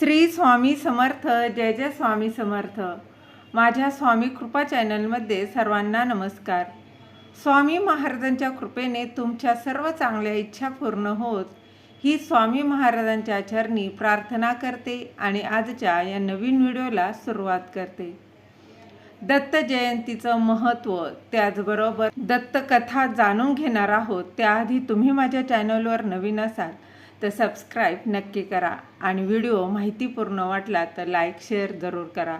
श्री स्वामी समर्थ जय जय स्वामी समर्थ. माझ्या स्वामी कृपा चॅनलमध्ये सर्वांना नमस्कार. स्वामी महाराजांच्या कृपेने तुमच्या सर्व चांगल्या इच्छा पूर्ण होत ही स्वामी महाराजांच्या चरणी प्रार्थना करते आणि आजच्या या नवीन व्हिडिओला सुरुवात करते. दत्त जयंतीचं महत्त्व त्याचबरोबर दत्त कथा जाणून घेणार आहोत त्याआधी तुम्ही माझ्या चॅनलवर नवीन असाल तर सबस्क्राईब नक्की करा आणि व्हिडिओ माहितीपूर्ण वाटला तर लाईक शेअर जरूर करा.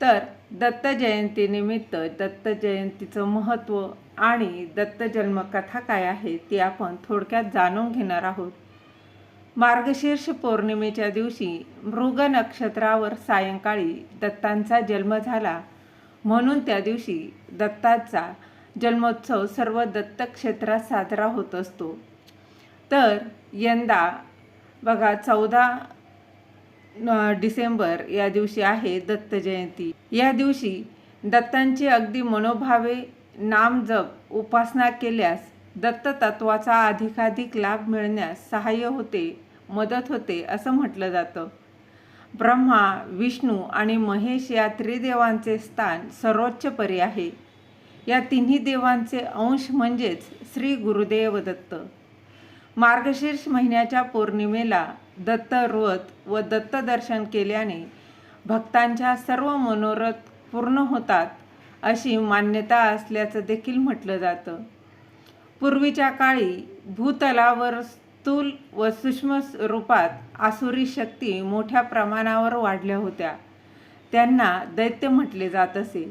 तर दत्त जयंतीनिमित्त दत्त जयंतीचं महत्त्व आणि दत्त जन्मकथा काय आहे ती आपण थोडक्यात जाणून घेणार आहोत. मार्गशीर्ष पौर्णिमेच्या दिवशी मृग नक्षत्रावर सायंकाळी दत्तांचा जन्म झाला. म्हणून त्या दिवशी दत्ताचा जन्मोत्सव सर्व दत्तक्षेत्रात साजरा होत असतो. तर यंदा बघा चौदा डिसेंबर या दिवशी आहे दत्त जयंती. या दिवशी दत्तांची अगदी मनोभावे नाम जप उपासना केल्यास दत्त तत्वाचा अधिकाधिक लाभ मिळण्यास सहाय्य होते मदत होते असं म्हटलं जातं. ब्रह्मा विष्णू आणि महेश या त्रिदेवांचे स्थान सर्वोच्च परी आहे. या तिन्ही देवांचे अंश म्हणजेच श्री गुरुदेव दत्त. मार्गशीर्ष महिन्याच्या पौर्णिमेला दत्त व्रत व दत्त दर्शन केल्याने भक्तांच्या सर्व मनोरथ पूर्ण होतात अशी मान्यता असल्याचं देखील म्हटलं जातं. पूर्वीच्या काळी भूतलावर स्थूल व सूक्ष्म रूपात आसुरी शक्ती मोठ्या प्रमाणावर वाढल्या होत्या. त्यांना दैत्य म्हटले जात असे.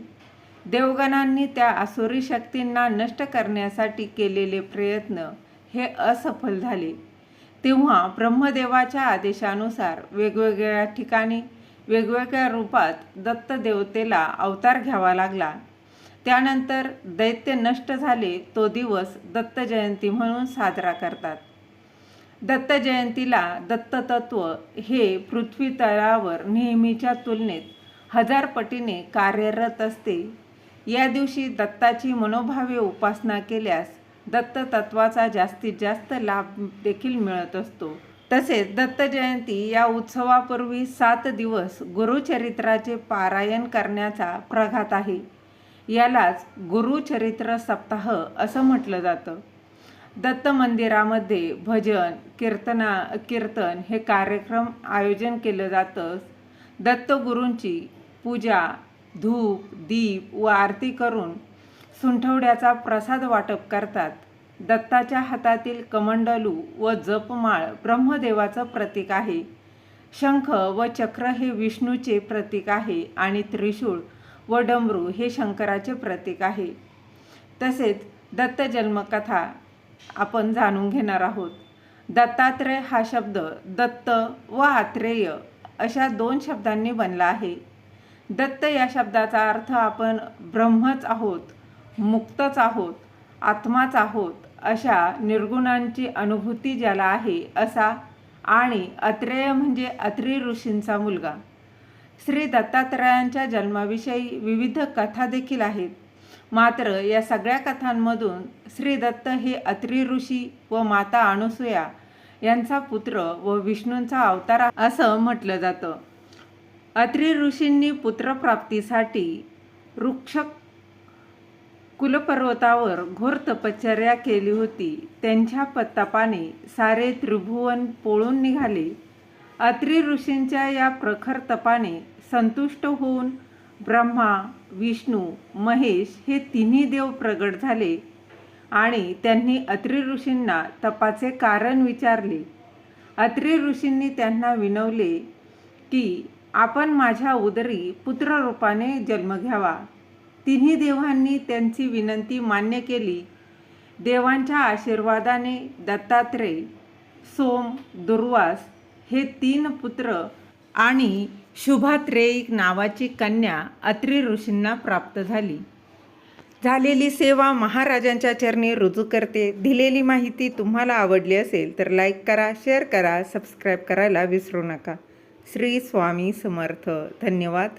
देवगणांनी त्या आसुरी शक्तींना नष्ट करण्यासाठी केलेले प्रयत्न हे असफल झाले. तेव्हा ब्रह्मदेवाच्या आदेशानुसार वेगवेगळ्या ठिकाणी वेगवेगळ्या रूपात दत्त देवतेला अवतार घ्यावा लागला. त्यानंतर दैत्य नष्ट झाले तो दिवस दत्त जयंती म्हणून साजरा करतात. दत्त जयंतीला दत्ततत्व हे पृथ्वी तळावर नेहमीच्या तुलनेत हजार पटीने कार्यरत असते. या दिवशी दत्ताची मनोभावे उपासना केल्यास दत्ततत्वाचा जास्तीत जास्त लाभ देखील मिळत असतो. तसेच दत्त जयंती या उत्सवापूर्वी सात दिवस गुरुचरित्राचे पारायण करण्याचा प्रघात आहे. यालाच गुरुचरित्र सप्ताह असं म्हटलं जातं. दत्त मंदिरामध्ये भजन कीर्तना कीर्तन हे कार्यक्रम आयोजन केलं जातं दत्तगुरूंची पूजा धूप दीप व आरती करून सुंठवड्याचा प्रसाद वाटप करतात. दत्ताच्या हातातील कमंडलू व जपमाळ ब्रह्मदेवाचं प्रतीक आहे. शंख व चक्र हे विष्णूचे प्रतीक आहे आणि त्रिशूळ व डमरू हे शंकराचे प्रतीक आहे. तसेच दत्त जन्मकथा आपण जाणून घेणार आहोत. दत्तात्रेय हा शब्द दत्त व आत्रेय अशा दोन शब्दांनी बनला आहे. दत्त या शब्दाचा अर्थ आपण ब्रह्मच आहोत. मुक्तच आहोत आत्माच आहोत अशा निर्गुणांची अनुभूती ज्याला आहे असा आणि अत्रेय म्हणजे अत्रि ऋषींचा मुलगा. श्री दत्तात्रयांच्या जन्माविषयी विविध कथा देखील आहेत. मात्र या सगळ्या कथांमधून श्री दत्त हे अत्रि ऋषी व माता अणुसूया यांचा पुत्र व विष्णूंचा अवतार असं म्हटलं जातं. अत्री ऋषींनी पुत्रप्राप्तीसाठी वृक्षक कुलपर्वतावर घोर तपश्चर्या केली होती. त्यांच्या तपाने सारे त्रिभुवन पोळून निघाले. अत्रि ऋषींच्या या प्रखर तपाने संतुष्ट होऊन ब्रह्मा विष्णू महेश हे तिन्ही देव प्रगट झाले आणि त्यांनी अत्रि ऋषींना तपाचे कारण विचारले. अत्रि ऋषींनी त्यांना विनवले की आपण माझ्या उदरी पुत्ररूपाने जन्म घ्यावा. तिन्ही देवांनी त्यांची विनंती मान्य केली. देवांच्या आशीर्वादाने दत्तात्रेय सोम दुर्वास हे तीन पुत्र आणि शुभात्रेयिक नावाची कन्या अत्रि ऋषींना प्राप्त झाली. झालेली सेवा महाराजांच्या चरणी रुजू करते. दिलेली माहिती तुम्हाला आवडली असेल तर लाईक करा शेअर करा सबस्क्राईब करायला विसरू नका. श्री स्वामी समर्थ. धन्यवाद.